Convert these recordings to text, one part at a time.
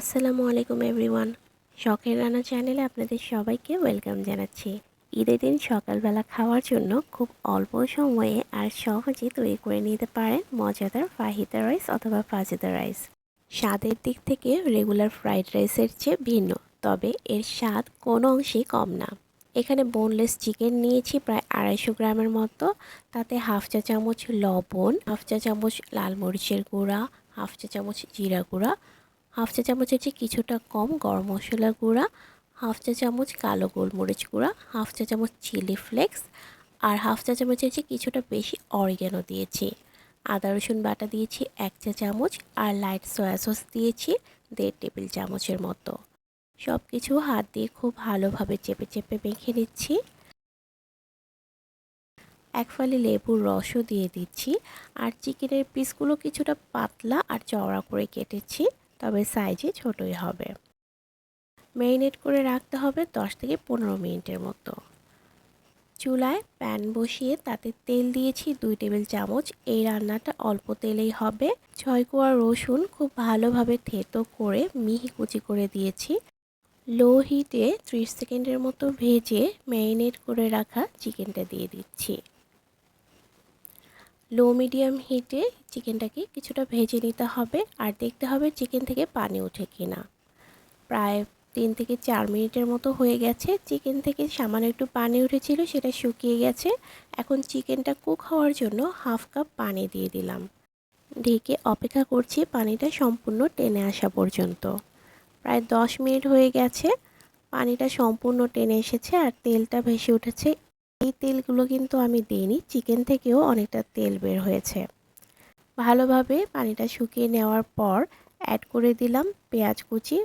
আসসালামু আলাইকুম এভরিওয়ান। শখের রান্না চ্যানেলে আপনাদের সবাইকে ওয়েলকাম জানাচ্ছি। ঈদের দিন সকালবেলা খাওয়ার জন্য খুব অল্প সময়ে আর সহজে তৈরি করে নিতে পারেন মজাদার ফাহিদা রাইস অথবা ফাজিদা রাইস। স্বাদের দিক থেকে রেগুলার ফ্রাইড রাইসের চেয়ে ভিন্ন, তবে এর স্বাদ কোনো অংশেই কম না। এখানে বোনলেস চিকেন নিয়েছি প্রায় আড়াইশো গ্রামের মতো। তাতে হাফ চা চামচ লবণ, হাফ চা চামচ লাল মরিচের গুঁড়া, হাফ চা চামচ জিরা গুঁড়া হাফ চা চামচের চেয়ে কিছুটা কম গরম মশলা গুঁড়া, হাফ চা চামচ কালো গোলমরিচ গুঁড়া, হাফ চা চামচ চিলি ফ্লেক্স আর হাফ চা চামচের চেয়ে কিছুটা বেশি অরিগ্যানো দিয়েছি। আদা, রসুন বাটা দিয়েছি এক চা চামচ আর লাইট সয়া সস দিয়েছি দেড় টেবিল চামচের মতো। সব কিছু হাত দিয়ে খুব ভালোভাবে চেপে চেপে মেখে নিচ্ছি। এক ফালি লেবুর রসও দিয়ে দিচ্ছি আর চিকেনের পিসগুলো কিছুটা পাতলা আর চওড়া করে কেটেছি। তবে সাইজে ছোটই হবে। ম্যারিনেট করে রাখতে হবে দশ থেকে পনেরো মিনিটের মতো। চুলায় প্যান বসিয়ে তাতে তেল দিয়েছি দুই টেবিল চামচ। এই রান্নাটা অল্প তেলেই হবে। ছয় কোয়া রসুন খুব ভালোভাবে থেতো করে মিহি কুচি করে দিয়েছি। লো হিটে ত্রিশ সেকেন্ডের মতো ভেজে ম্যারিনেট করে রাখা চিকেনটা দিয়ে দিচ্ছি। লো, মিডিয়াম হিটে চিকেনটাকে কিছুটা ভেজে নিতে হবে আর দেখতে হবে চিকেন থেকে পানি ওঠে কি না প্রায় তিন থেকে চার মিনিটের মতো হয়ে গেছে। চিকেন থেকে সামান্য একটু পানি উঠেছিল, সেটা শুকিয়ে গেছে। এখন চিকেনটা কুক হওয়ার জন্য হাফ কাপ পানি দিয়ে দিলাম। ঢেকে অপেক্ষা করছি পানিটা সম্পূর্ণ টেনে আসা পর্যন্ত। প্রায় দশ মিনিট হয়ে গেছে, পানিটা সম্পূর্ণ টেনে এসেছে আর তেলটা ভেসে উঠেছে এই তেলগুলো কিন্তু আমি দিইনি। চিকেন থেকেও অনেকটা তেল বের হয়েছে। ভালোভাবে পানিটা শুকিয়ে নেওয়ার পর অ্যাড করে দিলাম পেঁয়াজ কুচি।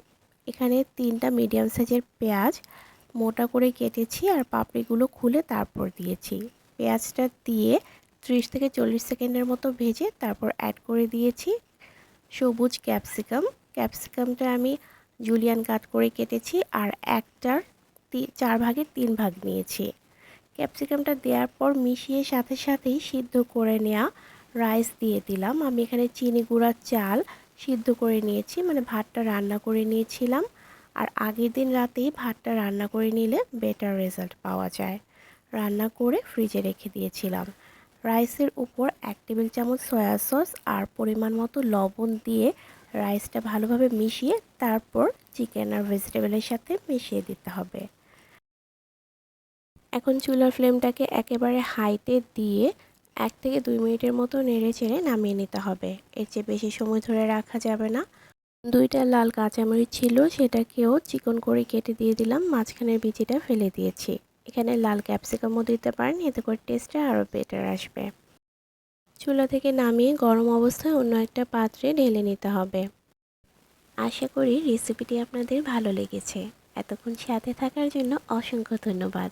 এখানে তিনটা মিডিয়াম সাইজের পেঁয়াজ মোটা করে কেটেছি আর পাপড়িগুলো খুলে তারপর দিয়েছি। পেঁয়াজটা দিয়ে ত্রিশ থেকে চল্লিশ সেকেন্ডের মতো ভেজে তারপর অ্যাড করে দিয়েছি সবুজ ক্যাপসিকাম ক্যাপসিকামটা আমি জুলিয়ান কাট করে কেটেছি আর একটার চার ভাগের তিন ভাগ নিয়েছি। ক্যাপসিকামটা দেওয়ার পর মিশিয়ে সাথে সাথেই সিদ্ধ করে নেওয়া রাইস দিয়ে দিলাম। আমি এখানে চিনি গুঁড়ার চাল সিদ্ধ করে নিয়েছি মানে ভাতটা রান্না করে নিয়েছিলাম। আর আগের দিন রাতেই ভাতটা রান্না করে নিলে বেটার রেজাল্ট পাওয়া যায়। রান্না করে ফ্রিজে রেখে দিয়েছিলাম। রাইসের উপর এক টেবিল চামচ সয়া সস আর পরিমাণ মতো লবণ দিয়ে রাইসটা ভালোভাবে মিশিয়ে তারপর চিকেন আর ভেজিটেবলের সাথে মিশিয়ে দিতে হবে। এখন চুলার ফ্লেমটাকে একেবারে হাইটে দিয়ে এক থেকে দুই মিনিটের মতো নেড়ে চেড়ে নামিয়ে নিতে হবে। এর চেয়ে বেশি সময় ধরে রাখা যাবে না। দুইটা লাল কাঁচামরিচ ছিল, সেটাকেও চিকন করে কেটে দিয়ে দিলাম মাঝখানের বিচিটা ফেলে দিয়েছি। এখানে লাল ক্যাপসিকামও দিতে পারেন, এতে করে টেস্টটা আরও বেটার আসবে। চুলা থেকে নামিয়ে গরম অবস্থায় অন্য একটা পাত্রে ঢেলে নিতে হবে। আশা করি রেসিপিটি আপনাদের ভালো লেগেছে। এতক্ষণ সাথে থাকার জন্য অসংখ্য ধন্যবাদ।